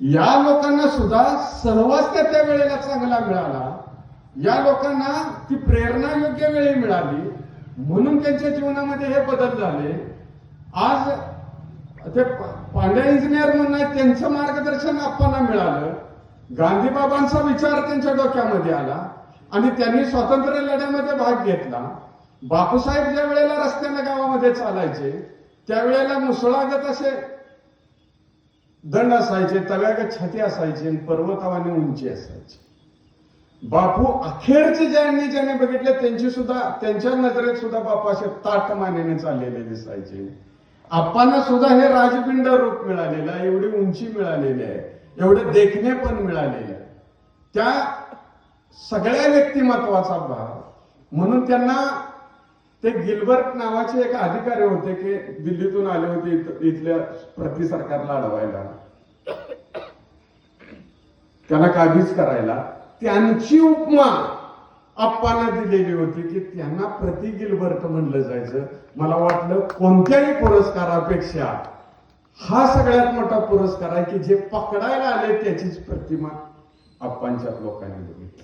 या लोकांना सुद्धा सहवास त्या त्या वेळेला चांगला मिळाला. या लोकांना ती प्रेरणा योग्य वेळी मिळाली. म्हणून त्यांच्या जीवनामध्ये हे बदल झाले. आज ते पांड्या इंजिनियर म्हणून त्यांचं मार्गदर्शन आपल्याला मिळालं. गांधीबाबांचा विचार त्यांच्या डोक्यामध्ये आला आणि त्यांनी स्वातंत्र्य लढ्यामध्ये भाग घेतला. बापूसाहेब ज्या वेळेला रस्त्याने गावामध्ये चालायचे त्यावेळेला मुसळागत असे दंड असायचे तव्याग छाती असायची आणि पर्वतावाने उंची असायची. बापू अखेरचे ज्यांनी ज्याने बघितले त्यांची सुद्धा त्यांच्या नजरेत सुद्धा बापू असे ताट मानेने चाललेले दिसायचे. आप्पांना सुद्धा हे राजपिंड रूप मिळालेलं आहे एवढी उंची मिळालेली आहे एवढे देखणे पण मिळालेले आहे त्या सगळ्या व्यक्तिमत्वाचा भाग. म्हणून त्यांना ते गिल्बर्ट नावाचे एक अधिकारी होते की दिल्लीतून आले होते इथल्या प्रति सरकारला अडवायला. त्यांना काबीज करायला. त्यांची उपमा आप्पांना दिलेली होती की त्यांना प्रति गिल्बर्ट म्हणलं जायचं. मला वाटलं कोणत्याही पुरस्कारापेक्षा हा सगळ्यात मोठा पुरस्कार आहे की जे पकडायला आले त्याचीच प्रतिमा आप्पांच्या लोकांनी बघितली.